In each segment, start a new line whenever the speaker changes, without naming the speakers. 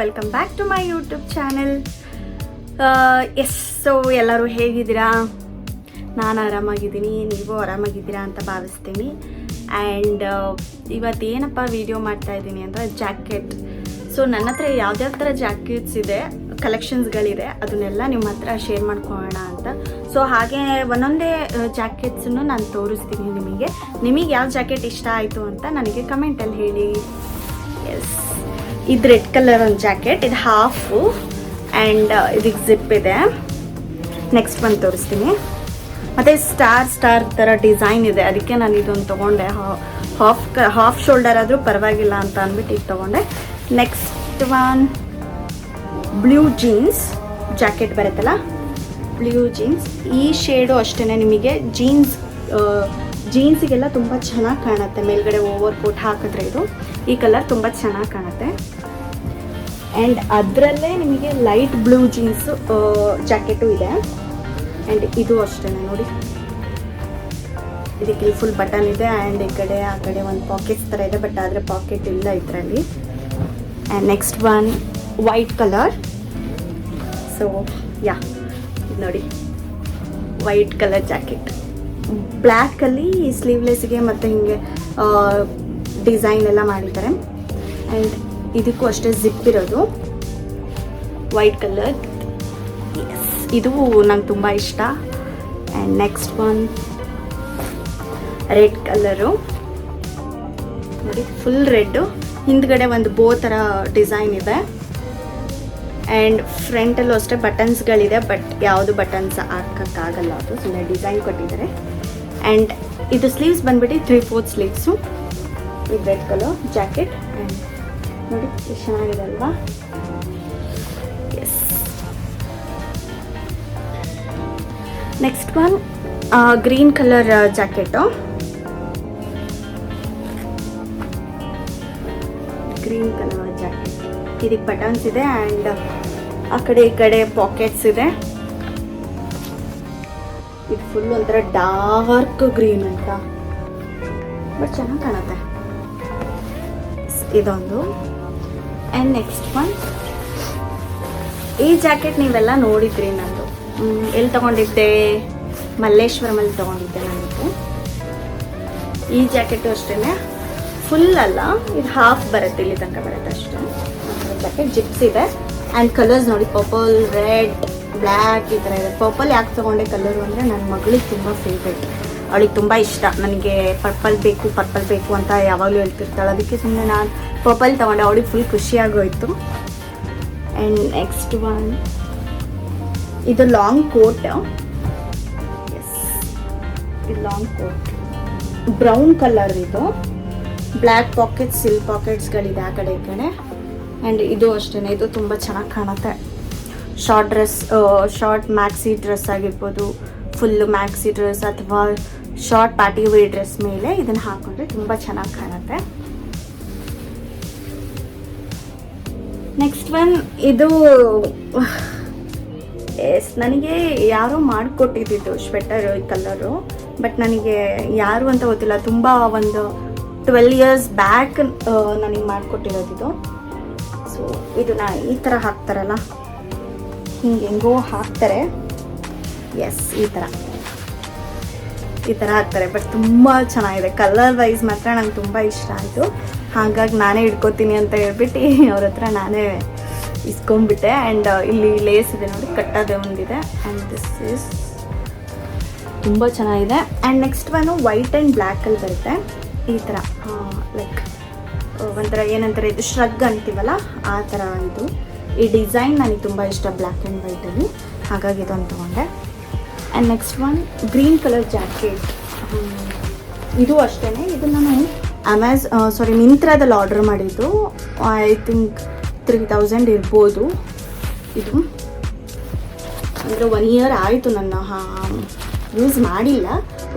Welcome back to my YouTube channel yes so ಎಲ್ಲರೂ ಹೇಗಿದ್ದೀರಾ? ನಾನು ಆರಾಮಾಗಿದ್ದೀನಿ, ನೀವು ಆರಾಮಾಗಿದ್ದೀರಾ ಅಂತ ಭಾವಿಸ್ತೀನಿ. ಆ್ಯಂಡ್ ಇವತ್ತೇನಪ್ಪ ವಿಡಿಯೋ ಮಾಡ್ತಾ ಇದ್ದೀನಿ ಅಂದರೆ ಜಾಕೆಟ್ ಸೊ ನನ್ನ ಹತ್ರ ಯಾವ್ದ್ಯಾವ ಥರ ಜಾಕೆಟ್ಸ್ ಇದೆ ಕಲೆಕ್ಷನ್ಸ್ಗಳಿದೆ ಅದನ್ನೆಲ್ಲ ನಿಮ್ಮ ಹತ್ರ ಶೇರ್ ಮಾಡ್ಕೊಳ್ಳೋಣ ಅಂತ. ಸೊ ಹಾಗೆ ಒಂದೊಂದೇ ಜಾಕೆಟ್ಸನ್ನು ನಾನು ತೋರಿಸ್ತೀನಿ ನಿಮಗೆ. ನಿಮಗೆ ಯಾವ ಜಾಕೆಟ್ ಇಷ್ಟ ಆಯಿತು ಅಂತ ನನಗೆ ಕಮೆಂಟಲ್ಲಿ ಹೇಳಿ. ಎಸ್ ಇದು ರೆಡ್ ಕಲರ್ ಒಂದು ಜಾಕೆಟ್ ಇದು ಹಾಫು ಆ್ಯಂಡ್ ಇದಕ್ಕೆ ಜಿಪ್ ಇದೆ. ನೆಕ್ಸ್ಟ್ ಬಂದು ತೋರಿಸ್ತೀನಿ. ಮತ್ತು ಸ್ಟಾರ್ ಸ್ಟಾರ್ ಥರ ಡಿಸೈನ್ ಇದೆ. ಅದಕ್ಕೆ ನಾನು ಇದೊಂದು ತೊಗೊಂಡೆ. ಹಾಫ್ ಕ ಹಾಫ್ ಶೋಲ್ಡರ್ ಆದರೂ ಪರವಾಗಿಲ್ಲ ಅಂತ ಅಂದ್ಬಿಟ್ಟು ಇದು ತೊಗೊಂಡೆ. Next one blue jeans jacket ಬರುತ್ತಲ್ಲ? ಬ್ಲೂ ಜೀನ್ಸ್ ಈ ಶೇಡು ಅಷ್ಟೇ ನಿಮಗೆ ಜೀನ್ಸ್ ಜೀನ್ಸಿಗೆಲ್ಲ ತುಂಬ ಚೆನ್ನಾಗಿ ಕಾಣುತ್ತೆ. ಮೇಲ್ಗಡೆ ಓವರ್ ಕೋಟ್ ಹಾಕಿದ್ರೆ ಇದು. ಈ ಕಲರ್ ತುಂಬ ಚೆನ್ನಾಗಿ ಕಾಣುತ್ತೆ. ಆ್ಯಂಡ್ ಅದರಲ್ಲೇ ನಿಮಗೆ ಲೈಟ್ ಬ್ಲೂ ಜೀನ್ಸು ಜಾಕೆಟು ಇದೆ. ಆ್ಯಂಡ್ ಇದು ಅಷ್ಟೇ ನೋಡಿ. ಇದಕ್ಕೆ ಫುಲ್ ಬಟನ್ ಇದೆ. ಆ್ಯಂಡ್ ಈ ಕಡೆ, ಆ ಕಡೆ ಒಂದು ಪಾಕೆಟ್ಸ್ ಥರ ಇದೆ. ಬಟ್ ಆದರೆ ಪಾಕೆಟ್ ಇಲ್ಲ ಇದರಲ್ಲಿ. And next one white colour so yeah ನೋಡಿ. ವೈಟ್ ಕಲರ್ ಜಾಕೆಟ್ ಬ್ಲ್ಯಾಕಲ್ಲಿ ಸ್ಲೀವ್ಲೆಸ್ಗೆ ಮತ್ತು ಹಿಂಗೆ ಡಿಸೈನ್ ಎಲ್ಲ ಮಾಡಿದ್ದಾರೆ ಆ್ಯಂಡ್ ಇದಕ್ಕೂ ಅಷ್ಟೇ ಜಿಪ್ ಇರೋದು. ವೈಟ್ ಕಲರ್ ಇದು ನಂಗೆ ತುಂಬ ಇಷ್ಟ. And next one red colour ನೋಡಿ ಫುಲ್ ರೆಡ್ಡು ಹಿಂದ್ಗಡೆ ಒಂದು ಬೋ ಥರ ಡಿಸೈನ್ ಇದೆ. ಆ್ಯಂಡ್ ಫ್ರಂಟಲ್ಲೂ ಅಷ್ಟೇ ಬಟನ್ಸ್ಗಳಿದೆ ಬಟ್ ಯಾವುದು ಬಟನ್ಸ್ ಹಾಕೋಕ್ಕಾಗಲ್ಲ ಅದು. ಸುಮ್ಮನೆ ಡಿಸೈನ್ ಕೊಟ್ಟಿದ್ದಾರೆ. ಆ್ಯಂಡ್ ಇದು ಸ್ಲೀವ್ಸ್ ಬಂದ್ಬಿಟ್ಟು three fourth sleeves with red colour jacket and ನೋಡಿ ಎಷ್ಟು ಚೆನ್ನಾಗಿದೆ ಅಲ್ವಾ? Yes next one green colour jacket green colour ಇದಕ್ಕೆ ಬಟನ್ಸ್ ಇದೆ ಆ್ಯಂಡ್ ಆ ಕಡೆ ಈ ಕಡೆ ಪಾಕೆಟ್ಸ್ ಇದೆ. ಇದು ಫುಲ್ ಒಂಥರ ಡಾರ್ಕ್ ಗ್ರೀನ್ ಅಂತ. ಬಟ್ ಚೆನ್ನಾಗಿ ಕಾಣುತ್ತೆ. ಇದೊಂದು. ಆ್ಯಂಡ್ ನೆಕ್ಸ್ಟ್ ಒನ್ ಈ ಜಾಕೆಟ್ ನೀವೆಲ್ಲ ನೋಡಿದ್ರಿ ನಂದು. ಎಲ್ಲಿ ತಗೊಂಡಿದ್ದೆ? ಮಲ್ಲೇಶ್ವರಮಲ್ಲಿ ತಗೊಂಡಿದ್ದೆ ನನಗೆ ಈ ಜಾಕೆಟು ಅಷ್ಟೇ ಫುಲ್ ಅಲ್ಲ, ಇದು ಹಾಫ್ ಬರುತ್ತೆ, ಇಲ್ಲಿ ತನಕ ಬರುತ್ತೆ ಅಷ್ಟೇ. ಜಾಕೆಟ್ ಜಿಪ್ಸ್ ಇದೆ. ಆ್ಯಂಡ್ ಕಲರ್ಸ್ ನೋಡಿ ಪರ್ಪಲ್ ರೆಡ್ ಬ್ಲ್ಯಾಕ್ ಈ ಥರ ಇದೆ. ಪರ್ಪಲ್ ಯಾಕೆ ತೊಗೊಂಡೆ ಕಲರು ಅಂದರೆ ನನ್ನ ಮಗಳಿಗೆ ತುಂಬ ಫೇವ್ರೇಟ್ ಅವಳಿಗೆ ತುಂಬ ಇಷ್ಟ. ನನಗೆ ಪರ್ಪಲ್ ಬೇಕು ಪರ್ಪಲ್ ಬೇಕು ಅಂತ ಯಾವಾಗಲೂ ಹೇಳ್ತಿರ್ತಾಳೆ. ಅದಕ್ಕೆ ಸುಮ್ಮನೆ ನಾನು ಪರ್ಪಲ್ ತೊಗೊಂಡೆ. ಅವಳಿಗೆ ಫುಲ್ ಖುಷಿಯಾಗೋಯಿತು. ಆ್ಯಂಡ್ ನೆಕ್ಸ್ಟ್ ಒನ್ ಇದು ಲಾಂಗ್ ಕೋಟ್ ಎಸ್ ಇದು ಲಾಂಗ್ ಕೋಟ್ ಬ್ರೌನ್ ಕಲರ್ ಇದು. ಬ್ಲ್ಯಾಕ್ ಪಾಕೆಟ್ಸ್ ಸಿಲ್ ಪಾಕೆಟ್ಸ್ಗಳಿದೆ ಆ ಕಡೆ ಈ ಕಡೆ. ಆ್ಯಂಡ್ ಇದು ಅಷ್ಟೇ ಇದು ತುಂಬ ಚೆನ್ನಾಗಿ ಕಾಣುತ್ತೆ. Short dress short maxi dress ಆಗಿರ್ಬೋದು ಫುಲ್ ಮ್ಯಾಕ್ಸಿ ಡ್ರೆಸ್ ಅಥವಾ ಶಾರ್ಟ್ ಪಾರ್ಟಿ ವೇರ್ ಡ್ರೆಸ್ ಮೇಲೆ ಇದನ್ನು ಹಾಕೊಂಡ್ರೆ ತುಂಬ ಚೆನ್ನಾಗಿ ಕಾಣುತ್ತೆ. ನೆಕ್ಸ್ಟ್ ಒನ್ ಇದು, ಎಸ್, ನನಗೆ ಯಾರೋ ಮಾಡಿಕೊಟ್ಟಿದ್ದು ಸ್ವೆಟರ್ ಈ ಕಲರು ಬಟ್ ನನಗೆ ಯಾರು ಅಂತ ಗೊತ್ತಿಲ್ಲ, ತುಂಬ ಒಂದು ಟ್ವೆಲ್ ಇಯರ್ಸ್ ಬ್ಯಾಕ್ ನನಗೆ ಮಾಡಿಕೊಟ್ಟಿರೋದಿದು. ಸೊ ಇದನ್ನ ಈ ಥರ ಹಾಕ್ತಾರಲ್ಲ, ಹಿಂಗೆ ಹೆಂಗೋ ಹಾಕ್ತಾರೆ. ಎಸ್ ಈ ಥರ ಈ ಥರ ಹಾಕ್ತಾರೆ ಬಟ್ ತುಂಬ ಚೆನ್ನಾಗಿದೆ. ಕಲರ್ ವೈಸ್ ಮಾತ್ರ ನಂಗೆ ತುಂಬ ಇಷ್ಟ ಆಯಿತು. ಹಾಗಾಗಿ ನಾನೇ ಇಟ್ಕೋತೀನಿ ಅಂತ ಹೇಳ್ಬಿಟ್ಟು ಅವ್ರ ಹತ್ರ ನಾನೇ ಇಸ್ಕೊಂಬಿಟ್ಟೆ ಆ್ಯಂಡ್ ಇಲ್ಲಿ ಲೇಸ್ ಇದೆ ನೋಡಿ, ಕಟ್ಟೋದೇ ಒಂದಿದೆ. ಆ್ಯಂಡ್ ದಿಸ್ ಇಸ್ ತುಂಬ ಚೆನ್ನಾಗಿದೆ. And next one white and ಬ್ಲ್ಯಾಕಲ್ಲಿ ಬರುತ್ತೆ. ಈ ಥರ ಲೈಕ್ ಒಂಥರ ಏನಂತಾರೆ ಇದು ಶ್ರಗ್ ಅಂತೀವಲ್ಲ, ಆ ಥರ ಇದು. ಈ ಡಿಸೈನ್ ನನಗೆ ತುಂಬ ಇಷ್ಟ ಬ್ಲ್ಯಾಕ್ ಆ್ಯಂಡ್ ವೈಟಲ್ಲಿ. ಹಾಗಾಗಿ ಇದೊಂದು ತೊಗೊಂಡೆ. And next one green colour jacket. ಇದು ಅಷ್ಟೇ. ಇದು ನಾನು ಅಮೆಝ್ ಸಾರಿ ಮಿಂತ್ರಾದಲ್ಲಿ ಆರ್ಡರ್ ಮಾಡಿದ್ದು. ಐ ಥಿಂಕ್ ತ್ರೀ ತೌಸಂಡ್ ಇರ್ಬೋದು. ಇದು. ಅಂದರೆ ಒನ್ ಇಯರ್ ಆಯಿತು ನನ್ನ ಯೂಸ್ ಮಾಡಿಲ್ಲ.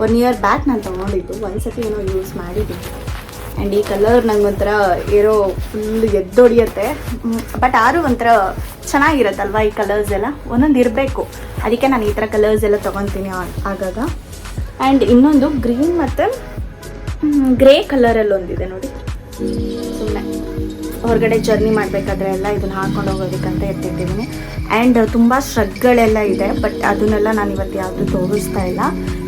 ಒನ್ ಇಯರ್ ಬ್ಯಾಕ್ ನಾನು ತೊಗೊಂಡಿದ್ದು. ಒಂದು ಸತಿ ಏನೋ ಯೂಸ್ ಮಾಡಿದ್ದೀನಿ. ಆ್ಯಂಡ್ ಈ ಕಲರ್ ನಂಗೆ ಒಂಥರ ಏನೋ ಫುಲ್ ಎದ್ದೊಡಿಯತ್ತೆ ಬಟ್ ಆದರೂ ಒಂಥರ ಚೆನ್ನಾಗಿರತ್ತಲ್ವಾ ಈ ಕಲರ್ಸ್ ಎಲ್ಲ? ಒಂದೊಂದು ಇರಬೇಕು. ಅದಕ್ಕೆ ನಾನು ಈ ಥರ ಕಲರ್ಸ್ ಎಲ್ಲ ತೊಗೊತೀನಿ ಆಗಾಗ. ಆ್ಯಂಡ್ ಇನ್ನೊಂದು ಗ್ರೀನ್ ಮತ್ತು ಗ್ರೇ ಕಲರಲ್ಲಿ ಒಂದಿದೆ ನೋಡಿ. ಸುಮ್ಮನೆ ಹೊರಗಡೆ ಜರ್ನಿ ಮಾಡಬೇಕಾದ್ರೆ ಎಲ್ಲ ಇದನ್ನ ಹಾಕೊಂಡು ಹೋಗೋದಕ್ಕಂತ ಎತ್ತಿಟ್ಟಿದ್ದೀನಿ. ಆ್ಯಂಡ್ ತುಂಬ ಸ್ಟ್ರಗ್ಗಳೆಲ್ಲ ಇದೆ ಬಟ್ ಅದನ್ನೆಲ್ಲ ನಾನು ಇವತ್ತು ಯಾವುದು ತೋರಿಸ್ತಾ ಇಲ್ಲ.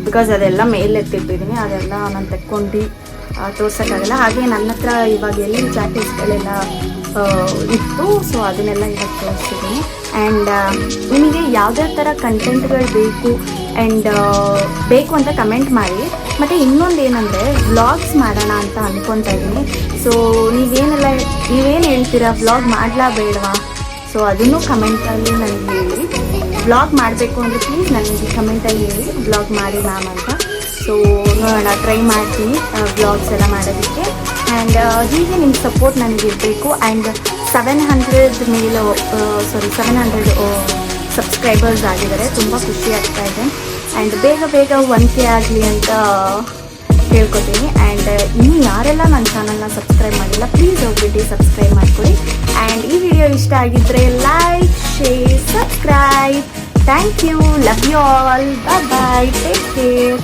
ಬಿಕಾಸ್ ಅದೆಲ್ಲ ಮೇಲೆ ಎತ್ತಿಟ್ಟಿದ್ದೀನಿ ಅದೆಲ್ಲ ನಾನು ತೆಕ್ಕೊಂಡು ತೋರ್ಸೋಕ್ಕಾಗಲ್ಲ. ಹಾಗೆ ನನ್ನ ಹತ್ರ ಇವಾಗ ಎಲ್ಲಿ ಜಾಕೆಟ್ಸ್ಗಳೆಲ್ಲ ಇತ್ತು. ಸೊ ಅದನ್ನೆಲ್ಲ ಇವಾಗ ತೋರಿಸ್ತಿದ್ದೀನಿ ಆ್ಯಂಡ್ ನಿಮಗೆ ಯಾವ್ಯಾವ ಥರ ಕಂಟೆಂಟ್ಗಳು ಬೇಕು ಆ್ಯಂಡ್ ಬೇಕು ಅಂತ ಕಮೆಂಟ್ ಮಾಡಿ. ಮತ್ತು ಇನ್ನೊಂದು ಏನಂದರೆ ವ್ಲಾಗ್ಸ್ ಮಾಡೋಣ ಅಂತ ಅಂದ್ಕೊತಾ ಇದ್ದೀನಿ. ಸೊ ನೀವೇನೆಲ್ಲ, ನೀವೇನು ಹೇಳ್ತೀರಾ? ವ್ಲಾಗ್ ಮಾಡಲಾ ಬೇಡವಾ? ಸೊ ಅದನ್ನು ಕಮೆಂಟಲ್ಲಿ ನನಗೆ ಹೇಳಿ. ವ್ಲಾಗ್ ಮಾಡಬೇಕು ಅಂದರೆ ಪ್ಲೀಸ್ ನನಗೆ ಕಮೆಂಟಲ್ಲಿ ಹೇಳಿ. ವ್ಲಾಗ್ ಮಾಡಿ ಮ್ಯಾಮ್ ಅಂತ. ಸೊ ನೋಡೋಣ ಟ್ರೈ ಮಾಡ್ತೀನಿ ವ್ಲಾಗ್ಸ್ ಎಲ್ಲ ಮಾಡೋದಕ್ಕೆ. ಆ್ಯಂಡ್ ಹೀಗೆ ನಿಮ್ಮ ಸಪೋರ್ಟ್ ನನಗೆ ಇರಬೇಕು. ಆ್ಯಂಡ್ ಸೆವೆನ್ ಹಂಡ್ರೆಡ್ ಮೇಲೆ ಸಾರಿ ಸೆವೆನ್ ಹಂಡ್ರೆಡ್ ಸಬ್ಸ್ಕ್ರೈಬರ್ಸ್ ಆಗಿದ್ದಾರೆ. ತುಂಬ ಖುಷಿ ಆಗ್ತಾ ಇದೆ. ಆ್ಯಂಡ್ ಬೇಗ ಬೇಗ ಒನ್ ಕೆ ಆಗಲಿ ಅಂತ ಕೇಳ್ಕೊತೀನಿ ಆ್ಯಂಡ್ ಇನ್ನು ಯಾರೆಲ್ಲ ನನ್ನ ಚಾನಲ್ನ ಸಬ್ಸ್ಕ್ರೈಬ್ ಮಾಡಿಲ್ಲ ಪ್ಲೀಸ್ ಹೋಗ್ಬಿಟ್ಟು ಸಬ್ಸ್ಕ್ರೈಬ್ ಮಾಡ್ಕೊಳ್ಳಿ. ಆ್ಯಂಡ್ ಈ ವಿಡಿಯೋ ಇಷ್ಟ ಆಗಿದ್ದರೆ like share subscribe thank you love you all bye bye take care